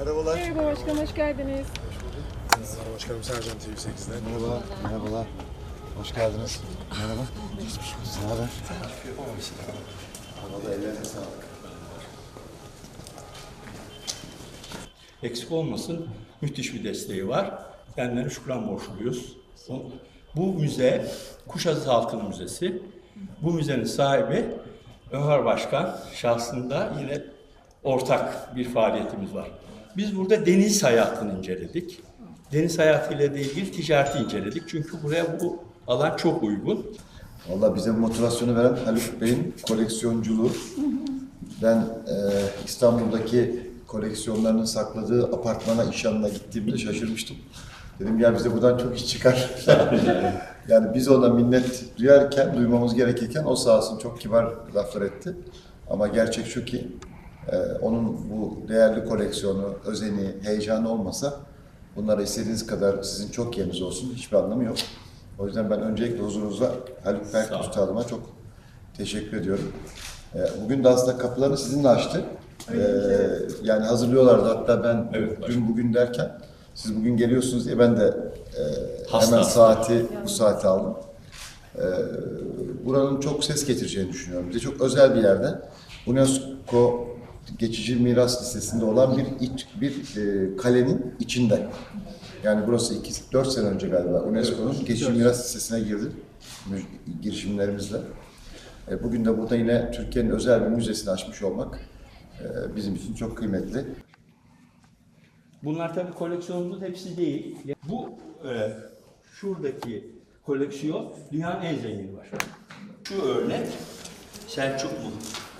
Merhabalar. Merhaba başkanım, hoş geldiniz. Merhaba başkanım Sercan TV8'den. Merhaba, merhabalar. Hoş geldiniz. Merhaba. Ne haber? Valla ellerine sağlık. eksik olmasın müthiş bir desteği var. Kendilerine şükran borçluyuz. Bu- Bu müze Kuşadası Halkının Müzesi. Bu müzenin sahibi Ömer Başkan şahsında yine ortak bir faaliyetimiz var. Biz burada deniz hayatını inceledik. Deniz hayatıyla ilgili ticareti inceledik. Çünkü buraya bu alan çok uygun. Valla bize motivasyonu veren Haluk Bey'in koleksiyonculuğu. Ben e, İstanbul'daki koleksiyonlarını sakladığı apartmana yanına gittiğimde şaşırmıştım. Dedim ya bize buradan çok iş çıkar. yani biz ona minnet duyarken, duymamız gerekirken o sağ olsun çok kibar laflar etti. Ama gerçek şu ki e, onun bu değerli koleksiyonu, özeni, heyecanı olmasa bunlara istediğiniz kadar sizin çok yeriniz olsun hiçbir anlamı yok. O yüzden ben öncelikle huzurunuzda Haluk Berk. Üstadıma çok teşekkür ediyorum. E, bugün de aslında kapılarını sizinle açtı. E, yani hazırlıyorlardı hatta ben Evet, dün bugün derken siz bugün geliyorsunuz diye ben de e, Hasta. hemen saati bu saati aldım. E, buranın çok ses getireceğini düşünüyorum. Bize çok özel bir yerde UNESCO geçici miras listesinde olan bir iç, bir e, kalenin içinde. Yani burası 2 4 sene önce galiba UNESCO'nun geçici miras listesine girdi girişimlerimizle. E, bugün de burada yine Türkiye'nin özel bir müzesini açmış olmak e, bizim için çok kıymetli. Bunlar tabii koleksiyonumuzun hepsi değil. Bu e, şuradaki koleksiyon dünyanın en zengini var. Şu örnek Selçuklu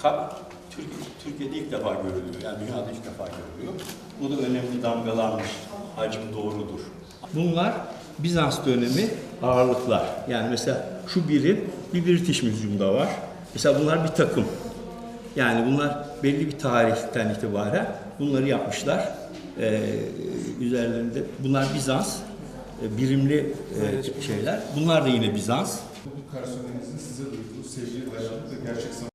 kap Türk, Türkiye'de ilk defa görülüyor. Yani dünyada ilk defa görülüyor. Bu da önemli damgalanmış. Hacim doğrudur. Bunlar Bizans dönemi ağırlıklar. Yani mesela şu birim bir British Museum'da var. Mesela bunlar bir takım. Yani bunlar belli bir tarihten itibaren bunları yapmışlar. Ee, üzerlerinde bunlar Bizans e, birimli e, şeyler. Bunlar da yine Bizans. Bu personelinizin size duyduğu sevgi, hayranlık ve gerçek sanat